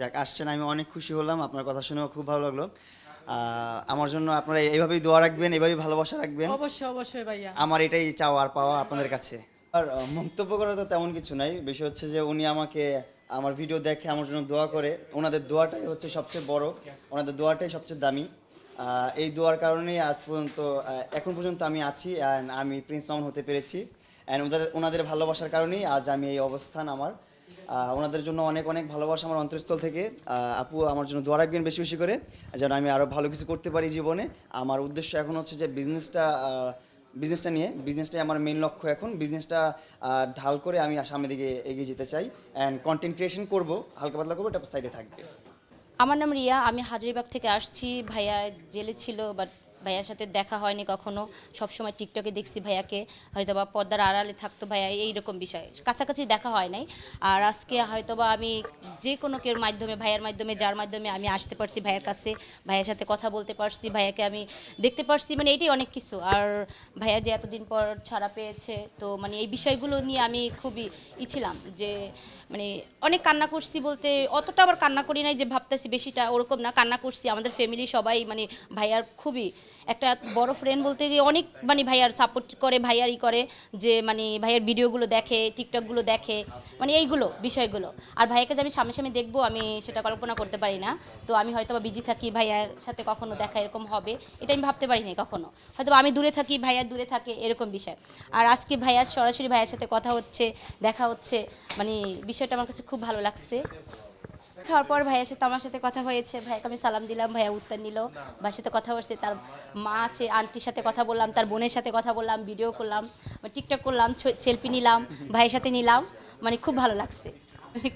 যাক আসছেন আমি অনেক খুশি হলাম আপনার কথা শুনেও খুব ভালো লাগল। আমার জন্য আপনারা এইভাবেই দোয়া রাখবেন এইভাবেই ভালোবাসা রাখবেন। অবশ্যই অবশ্যই ভাইয়া। আমার এটাই চাওয়া আর পাওয়া আপনাদের কাছে। আর মন্তব্য করা তো তেমন কিছু নাই। বিষয় হচ্ছে যে উনি আমাকে আমার ভিডিও দেখে আমার জন্য দোয়া করে। ওনাদের দোয়াটাই হচ্ছে সবচেয়ে বড়। ওনাদের দোয়াটাই সবচেয়ে দামি। এই দোয়ার কারণেই আজ পর্যন্ত এখন পর্যন্ত আমি আছি অ্যান্ড আমি প্রিন্স মামুন হতে পেরেছি। অ্যান্ড ওনাদের ওনাদের ভালোবাসার কারণেই আজ আমি এই অবস্থান আমার। ওনাদের জন্য অনেক অনেক ভালোবাসা আমার অন্তরস্থল থেকে। আপু আমার জন্য দোয়া রাখবেন বেশি বেশি করে, যেন আমি আরও ভালো কিছু করতে পারি জীবনে। আমার উদ্দেশ্য এখন হচ্ছে যে বিজনেসটা বিজনেসটা নিয়ে বিজনেসটাই আমার মেন লক্ষ্য এখন। বিজনেসটা ঢাল করে আমি সামনের দিকে এগিয়ে যেতে চাই। অ্যান্ড কন্টেন্ট ক্রিয়েশন করব, হালকা পাতলা করব, এটা সাইডে থাকবে। আমার নাম রিয়া, আমি হাজারিবাগ থেকে আসছি। ভাইয়া জেলে ছিল বাট ভাইয়ার সাথে দেখা হয়নি কখনো। সবসময় টিকটকে দেখছি ভাইয়াকে। হয়তো বা পর্দার আড়ালে থাকতো ভাইয়া, এইরকম বিষয়। কাছাকাছি দেখা হয় নাই। আর আজকে হয়তো বা আমি যে কোনো কেউর মাধ্যমে, ভাইয়ার মাধ্যমে, যার মাধ্যমে আমি আসতে পারছি ভাইয়ের কাছে, ভাইয়ের সাথে কথা বলতে পারছি, ভাইয়াকে আমি দেখতে পারছি মানে এটাই অনেক কিছু। আর ভাইয়া যে এতদিন পর ছাড়া পেয়েছে, তো মানে এই বিষয়গুলো নিয়ে আমি খুবই ই ছিলাম যে মানে অনেক কান্না করছি বলতে, অতটা আবার কান্না করি নাই যে ভাবতেছি বেশিটা ওরকম না। কান্না করছি, আমাদের ফ্যামিলি সবাই মানে ভাইয়ার খুবই একটা বড় ফ্রেন্ড বলতে গিয়ে অনেক মানে ভাইয়ার সাপোর্ট করে, ভাইয়ারই করে যে মানে ভাইয়ার ভিডিওগুলো দেখে, টিকটকগুলো দেখে মানে এইগুলো বিষয়গুলো। আর ভাইয়াকে যে আমি সামনে সামনে দেখব, আমি সেটা কল্পনা করতে পারি না। তো আমি হয়তো বা বিজি থাকি, ভাইয়ার সাথে কখনো দেখা এরকম হবে, এটা আমি ভাবতে পারি না কখনো। হয়তো আমি দূরে থাকি ভাইয়ার দূরে থাকে, এরকম বিষয়। আর আজকে ভাইয়ার সরাসরি ভাইয়ার সাথে কথা হচ্ছে, দেখা হচ্ছে মানে বিষয়টা আমার কাছে খুব ভালো লাগছে। খাওয়ার পর ভাইয়ের সাথে আমার সাথে কথা হয়েছে। ভাইয়াকে আমি সালাম দিলাম, ভাইয়া উত্তর নিল। ভাইয়ের সাথে কথা হয়েছে, তার মা আছে, আন্টির সাথে কথা বললাম, তার বোনের সাথে কথা বললাম ভিডিও করলাম টিকটক করলাম সেলফি নিলাম, ভাইয়ের সাথে নিলাম মানে খুব ভালো লাগছে।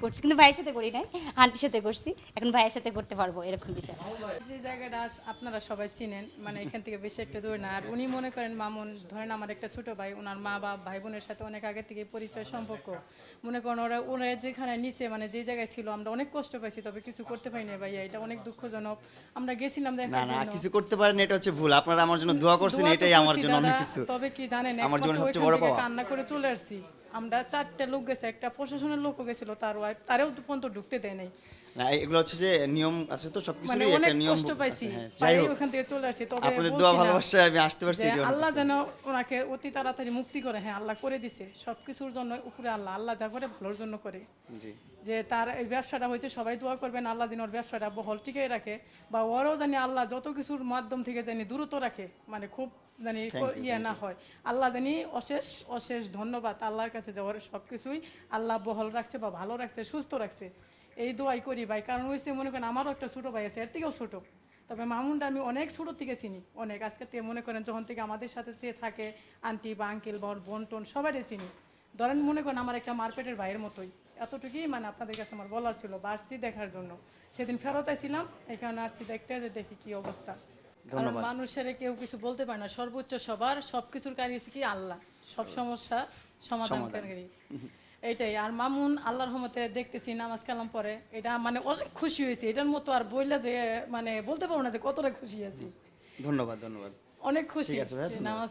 করছি। কিন্তু ভাইয়ের সাথে করি নাই আন্টির সাথে করছি। এখন ভাইয়ের সাথে করতে পারব এরকম বিষয়। যে জায়গাটা আপনারা সবাই চিনেন মানে এখান থেকে বেশি একটা দূর না। আর উনি মনে করেন মামুন ধরেন আমার একটা ছোট ভাই ওনার মা বাপ ভাই বোনের সাথে অনেক আগে থেকে পরিচয় সম্পর্ক। মনে করেন ওরা ওরা যেখানে নিচে মানে যে জায়গায় ছিল আমরা অনেক কষ্ট পাইছি তবে কিছু করতে পারি না ভাইয়া। এটা অনেক দুঃখজনক। আমরা গেছিলাম না দেখার না জন্য। কিছু করতে পারেন এটা হচ্ছে ভুল। আপনারা আমার জন্য দোয়া করছেন এটাই আমার জন্য অনেক কিছু। তবে কি জানেন আমার একমাত্র সবচেয়ে বড় পাওয়া। কান্না করে চলে আসছি। আমরা চারটে লোক গেছে একটা প্রশাসনের লোকও গেছিল তার ওয়াইফ তারেও পর্যন্ত ঢুকতে দেয় নাই। না এগুলো হচ্ছে যে নিয়ম আছে তো মানে সবকিছুরই অনেক একটা নিয়ম কষ্ট পাইছি হ্যাঁ, যাই হোক। ওখান থেকে চলে আসছি তবে আপনাদের দোয়া ভালোবাসায় আমি আসতে পারছি আল্লাহ যেন ওনাকে অতি তাড়াতাড়ি মুক্তি করে হ্যাঁ আল্লাহ করে দিছে সবকিছুর জন্য উপরে আল্লাহ আল্লাহ যা করে ভালোর জন্য করে। জি। যে তার এই ব্যবসাটা হয়েছে সবাই দোয়া করবেন আল্লাহ দিন ওর ব্যবসাটা বহল টিকে রাখে বা ওরও জানি আল্লাহ যত কিছুর মাধ্যম থেকে জানি দূরত রাখে মানে খুব জানি ইয়ে না হয়। আল্লাহ জানি অশেষ অশেষ ধন্যবাদ আল্লাহর কাছে যে, ওর সব কিছুই আল্লাহ বহল রাখছে বা ভালো রাখছে, সুস্থ রাখছে। এই দোয়াই করি ভাই, কারণ হয়েছে মনে করেন আমারও একটা ছোটো ভাই আছে, এর থেকেও ছোটো। তবে মামুনটা আমি অনেক ছোটো থেকে চিনি, অনেক। আজকে থেকে মনে করেন যখন থেকে আমাদের সাথে সে থাকে, আন্টি বা আঙ্কেল বা ওর বোন, টোন সবারই চিনি। ধরেন মনে করেন আমার একটা মার্কেটের ভাইয়ের মতোই। এতটুকুই মানে আপনাদের কাছে আমার বলার ছিল বা দেখার জন্য। সেদিন ফেরত ছিলাম এখানে আসছি দেখতে, যে দেখি কি অবস্থা। কারণ মানুষের কেউ কিছু বলতে পারে না। সর্বোচ্চ সবার সবকিছুর কারি কি আল্লাহ। সব সমস্যা সমাধানকারী এটাই আর মামুন আল্লাহর রহমতে দেখতেছি নামাজ কালাম পরে এটা মানে অনেক খুশি হয়েছি। এটার মতো আর বললে যে মানে বলতে পারব না যে কতটা খুশি আছি। ধন্যবাদ ধন্যবাদ। অনেক খুশি নামাজ